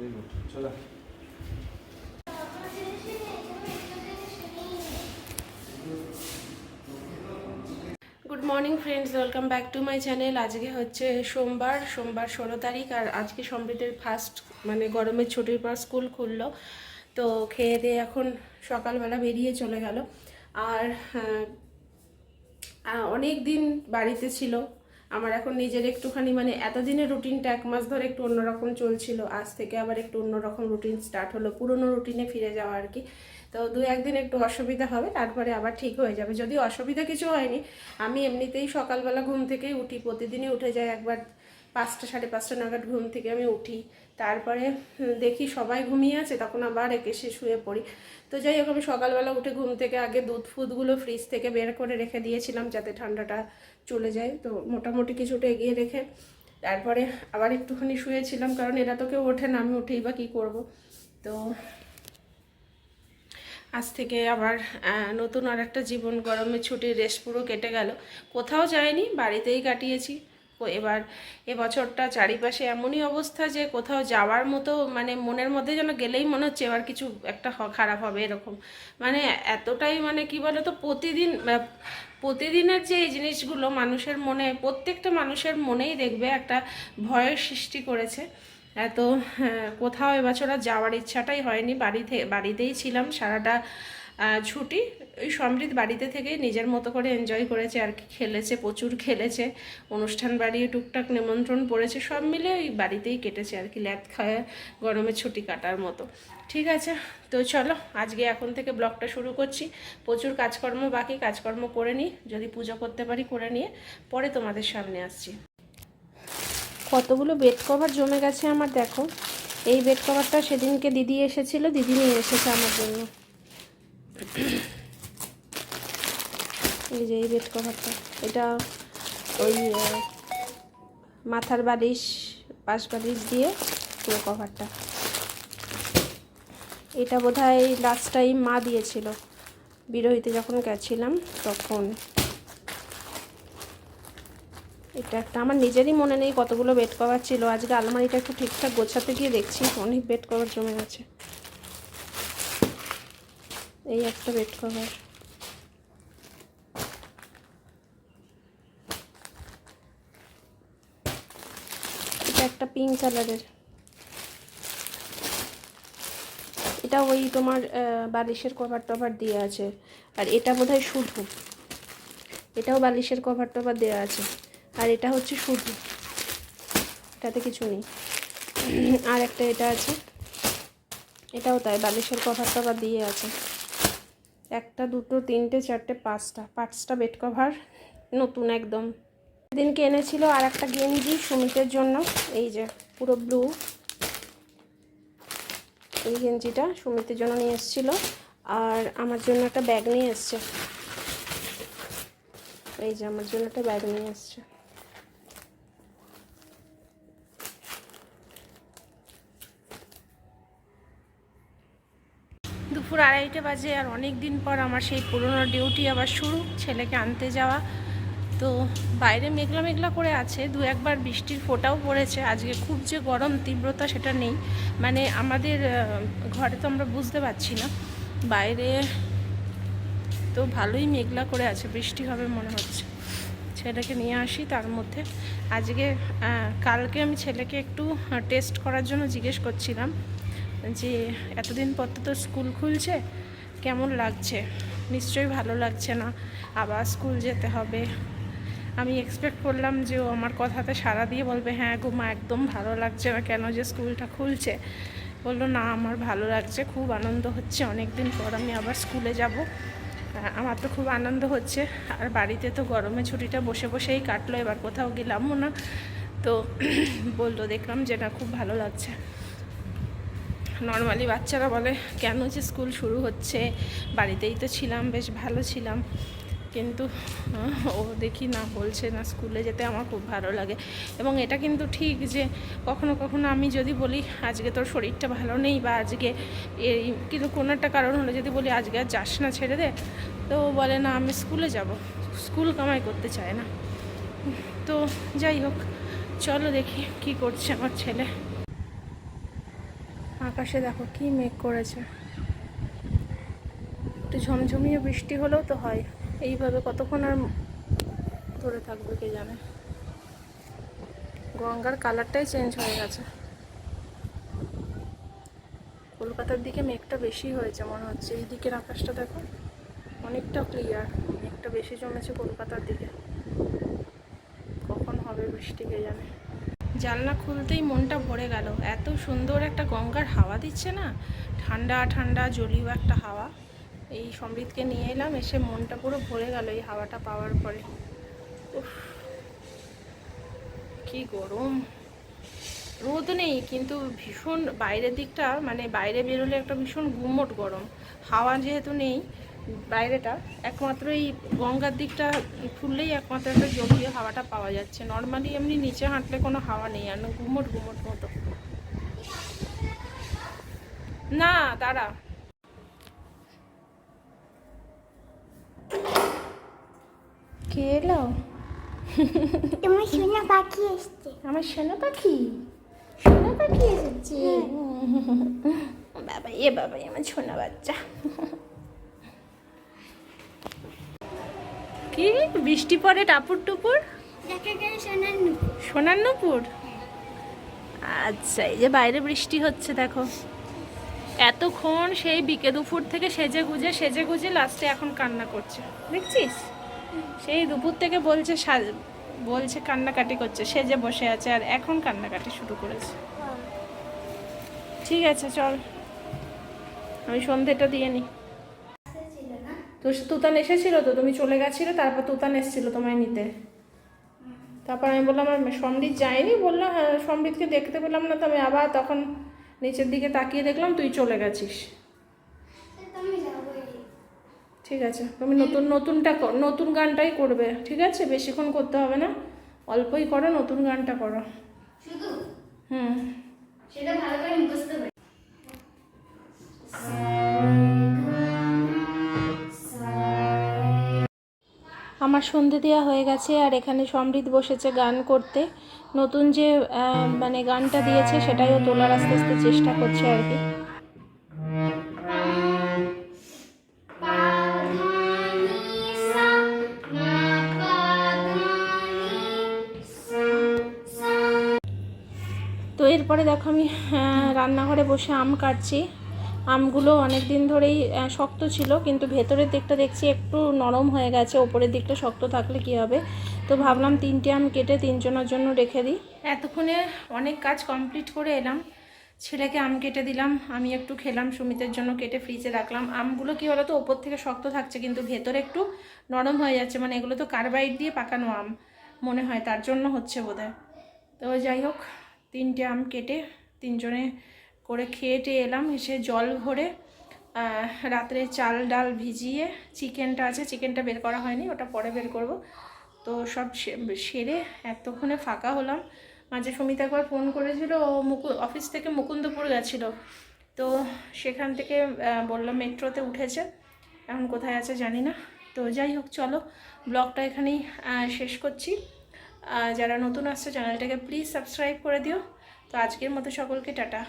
Good good morning friends welcome back to my channel আজকে হচ্ছে সোমবার সোমবার ষোলো তারিখ, আর আজকে সমৃদ্ধের ফার্স্ট মানে গরমের ছুটির পর স্কুল খুললো। তো খেয়ে দিয়ে এখন সকালবেলা বেরিয়ে চলে গেল। আর অনেক দিন বাড়িতে ছিল। আমার এখন নিজের একটুখানি মানে এতদিনের রুটিনটা এক মাস ধরে একটু অন্যরকম চলছিল, আজ থেকে আবার একটু অন্যরকম রুটিন স্টার্ট হলো, পুরনো রুটিনে ফিরে যাওয়া আর কি। তো দু একদিন একটু অসুবিধা হবে, তারপরে আবার ঠিক হয়ে যাবে। যদি অসুবিধা কিছু হয়নি, আমি এমনিতেই সকালবেলা ঘুম থেকেই উঠি, প্রতিদিনই উঠে যাই একবার পাঁচটা, সাড়ে পাঁচটা নাগাদ ঘুম থেকে আমি উঠি। তারপরে দেখি সবাই ঘুমিয়ে আছে, তখন আবার এসে শুয়ে পড়ি। তো যাই হোক, আমি সকালবেলা উঠে ঘুম থেকে আগে দুধ ফুদগুলো ফ্রিজ থেকে বের করে রেখে দিয়েছিলাম যাতে ঠান্ডাটা চলে যায়। তো মোটামুটি কিছুটা এগিয়ে রেখে তারপরে আবার একটুখানি শুয়েছিলাম, কারণ এরা তো কেউ ওঠে না, আমি উঠেই বা কী করব। তো আজ থেকে আবার নতুন আর একটা জীবন গরমের ছুটির রেস পুরো কেটে গেল। কোথাও যাইনি, বাড়িতেই কাটিয়েছি। এবার এবছরটা চারিপাশে এমনই অবস্থা যে কোথাও যাওয়ার মতো মানে মনের মধ্যে যেন গেলেই মনে হচ্ছে এবার কিছু একটা খারাপ হবে এরকম। মানে এতটাই মানে কি বলো তো প্রতিদিন প্রতিদিনের যে এই জিনিসগুলো মানুষের মনে প্রত্যেকটা মানুষের মনেই দেখবে একটা ভয়ের সৃষ্টি করেছে। এত হ্যাঁ, কোথাও এবছর আর যাওয়ার ইচ্ছাটাই হয়নি। বাড়িতে বাড়িতেই ছিলাম সারাটা ছুটি, ওই সমৃদ্ধ বাড়িতে থেকেই নিজের মতো করে এনজয় করেছে আর কি, খেলেছে, প্রচুর খেলেছে, অনুষ্ঠান বাড়ি টুকটাক নিমন্ত্রণ পড়েছে, সব মিলে ওই বাড়িতেই কেটেছে আর কি, ল্যাদ খায় গরমের ছুটি কাটার মতো। ঠিক আছে, তো চলো, আজকে এখন থেকে ব্লগটা শুরু করছি। প্রচুর কাজকর্ম বাকি, কাজকর্ম করে নিই, যদি পুজো করতে পারি করে নিয়ে, পরে তোমাদের সামনে আসছি। কতগুলো বেড কভার জমে গেছে আমার, দেখো। এই বেড কভারটা সেদিনকে দিদি এসেছিল, দিদি নিয়ে এসেছে আমার জন্য। এই যে এই বেড কভারটা। এটা ওই মাথার বালিশ, পাশ বালিশ দিয়ে পুরো কভারটা। এটা বোধহয় লাস্ট টাইম মা দিয়েছিল। বিরহিতে যখন গেছিলাম, তখন। এটা একটা আমার নিজেরই মনে নেই কতগুলো বেড কভার ছিল। আজকে আলমারিটা একটু ঠিকঠাক গোছাতে গিয়ে দেখছি, অনেক বেড কভার জমে গেছে। এই একটা বেড কভার এটা একটা পিঙ্ক কালারের এটা ওই তোমার বালিশের কভার টভার দিয়ে আছে। আর এটা বোধহয় শুধু। এটাও বালিশের কভার টভার দেওয়া আছে। আর এটা হচ্ছে শুধু। এটাতে কিছু নেই। আর একটা এটা আছে। এটাও তাই, বালিশের কভার টভার দিয়ে আছে। একটা, দুটো, তিনটে, চারটে, পাঁচটা। পাঁচটা বেড কভার নতুন একদম। দিনকে এনেছিল আর একটা গেঞ্জি সুমিতের জন্য। এই যে, পুরো ব্লু এই গেঞ্জিটা সুমিতের জন্য নিয়ে এসেছিল। আর আমার জন্য একটা ব্যাগ নিয়ে এসছে। এই যে, আমার জন্য একটা ব্যাগ নিয়ে এসছে। দুপুর আড়াইটে বাজে আর অনেক দিন পর আমার সেই পুরনো ডিউটি আবার শুরু, ছেলেকে আনতে যাওয়া। তো বাইরে মেঘলা মেঘলা করে আছে, দু একবার বৃষ্টির ফোঁটাও পড়েছে। আজকে খুব যে গরম, তীব্রতা সেটা নেই। মানে আমাদের ঘরে তো আমরা বুঝতে পারছি না। বাইরে তো ভালোই মেঘলা করে আছে, বৃষ্টি হবে মনে হচ্ছে। ছেলেকে নিয়ে আসি তার মধ্যে। আজকে কালকে আমি ছেলেকে একটু টেস্ট করার জন্য জিজ্ঞেস করছিলাম। যে এতদিন পর তো স্কুল খুলছে, কেমন লাগছে? নিশ্চয়ই ভালো লাগছে না। আবার স্কুল যেতে হবে। আমি এক্সপেক্ট করলাম যে ও আমার কথাতে সাড়া দিয়ে বলবে হ্যাঁ গো মা, একদম ভালো লাগছে না কেন যে স্কুলটা খুলছে? বলল, না, আমার ভালো লাগছে, খুব আনন্দ হচ্ছে। অনেক দিন পর আমি আবার স্কুলে যাব। আমার তো খুব আনন্দ হচ্ছে। আর বাড়িতে তো গরমে ছুটিটা বসে বসেই কাটলো, এবার কোথাও গেলামও না। তো বলল, দেখলাম যে না, খুব ভালো লাগছে। নর্মালি বাচ্চারা বলে, কেন যে স্কুল শুরু হচ্ছে? বাড়িতেই তো ছিলাম, বেশ ভালো ছিলাম। কিন্তু ও দেখি না, বলছে না, স্কুলে যেতে আমার খুব ভালো লাগে। এবং এটা কিন্তু ঠিক যে, কখনো কখনো আমি যদি বলি, আজকে তোর শরীরটা ভালো নেই বা আজকে এই কিন্তু কোনো একটা কারণ হলে যদি বলি, আজকে আর যাস না ছেড়ে দে। তো ও বলে, না, আমি স্কুলে যাব। স্কুল কামাই করতে চায় না। তো যাই হোক, চলো দেখি কি করছে আমার ছেলে। আকাশে দেখো কি মেঘ করেছে। একটু ঝমঝমিয়ে বৃষ্টি হলেও তো হয়। এইভাবে কতক্ষণ আর ধরে থাকবে কে জানে। গঙ্গার কালারটাই চেঞ্জ হয়ে গেছে। কলকাতার দিকে মেঘটা বেশি হয়েছে মনে হচ্ছে। এই দিকের আকাশটা দেখো অনেকটা ক্লিয়ার মেঘটা বেশি জমেছে কলকাতার দিকে। কখন হবে বৃষ্টি কে জানে। জানলা খুলতেই মনটা ভরে গেল। এত সুন্দর একটা গঙ্গার হাওয়া দিচ্ছে না? ঠান্ডা ঠান্ডা, জলীয় একটা হাওয়া। এই সমৃদ্ধকে নিয়ে এলাম, এসে মনটা পুরো ভরে গেল এই হাওয়াটা পাওয়ার পরে। কি গরম। রোদ নেই, কিন্তু ভীষণ বাইরের দিকটা মানে বাইরে বেরোলে একটা ভীষণ গুমোট গরম। হাওয়া যেহেতু নেই বাইরেটা একমাত্র এই গঙ্গার দিকটা খুললেই একমাত্র একটা জলীয় হাওয়াটা পাওয়া যাচ্ছে। নর্মালি এমনি নিচে হাঁটলে কোনো হাওয়া নেই আর ঘুমট ঘুমট মতো। না দাঁড়া। কে এলো? তোমার সোনা পাখি এসছে। আমার সোনা পাখি? সোনা পাখি এসেছে? বাবা এ বাবা আমার সোনা বাচ্চা। কি? বৃষ্টি পড়ে টাপুর টুপুর? সোনার নুপুর আচ্ছা এই যে বাইরে বৃষ্টি হচ্ছে দেখো। এতক্ষণ সেই বিকে দুপুর থেকে সেজে গুজে সেজে গুজে লাস্টে এখন কান্না করছে। দেখছিস? সেই দুপুর থেকে বলছে বলছে কান্নাকাটি করছে সেজে বসে আছে আর এখন কান্নাকাটি শুরু করেছে। ঠিক আছে চল। আমি সন্ধেটা দিয়ে নিই তো তুতান এসেছিল তো তুমি চলে গেছিলে তারপর তুতান এসেছিল তোমায় নিতে। তারপর আমি বললাম আমার সমৃদ্ধ যায়নি বললাম হ্যাঁ সমৃদ্ধকে দেখতে পেলাম না তো। আমি আবার তখন নিচের দিকে তাকিয়ে দেখলাম তুই চলে গেছিস। ঠিক আছে তুমি নতুন নতুনটা কর- নতুন গানটাই করবে ঠিক আছে? বেশিক্ষণ করতে হবে না অল্পই করো নতুন গানটা করো। হুম। সেটা ভালো করে মুখস্থ আমার সন্ধে দেওয়া হয়ে গেছে আর এখানে সমৃদ্ধ বসেছে গান করতে। নতুন যে মানে গানটা দিয়েছে সেটাইও তোলার আস্তে আস্তে চেষ্টা করছে আর কি। তো এরপরে দেখো আমি রান্নাঘরে বসে আম কাটছি। আমগুলো অনেক দিন ধরেই শক্ত ছিল, কিন্তু ভেতরের দিকটা দেখছি একটু নরম হয়ে গেছে, ওপরের দিকটা শক্ত থাকলে কি হবে? তো ভাবলাম তিনটে আম কেটে তিনজনের জন্য রেখে দিই। এতক্ষণে অনেক কাজ কমপ্লিট করে এলাম। ছেলেকে আম কেটে দিলাম, আমি একটু খেলাম, সুমিতের জন্য কেটে ফ্রিজে রাখলাম। আমগুলো কি হলো তো ওপর থেকে শক্ত থাকছে, কিন্তু ভেতরে একটু নরম হয়ে যাচ্ছে মানে এগুলো তো কার্বাইড দিয়ে পাকানো আম, মনে হয়, তার জন্য হচ্ছে বোধহয়। তো যাই হোক, তিনটে আম কেটে তিনজনে করে খেয়ে টেয়ে এলাম এসে জল ভরে রাত্রে চাল ডাল ভিজিয়ে চিকেনটা আছে চিকেনটা বের করা হয়নি ওটা পরে বের করব। তো সব সেরে এতক্ষণে ফাঁকা হলাম। মাঝে সুমিত একবার ফোন করেছিল ও মুকু অফিস থেকে মুকুন্দপুর গেছিল। তো সেখান থেকে আহ, বলল মেট্রোতে উঠেছে এখন কোথায় আছে জানি না। তো যাই হোক চলো ব্লগটা এখানেই শেষ করছি। যারা নতুন আসছে চ্যানেলটাকে প্লিজ সাবস্ক্রাইব করে দিও। তো আজকের মতো সকলকে টাটা।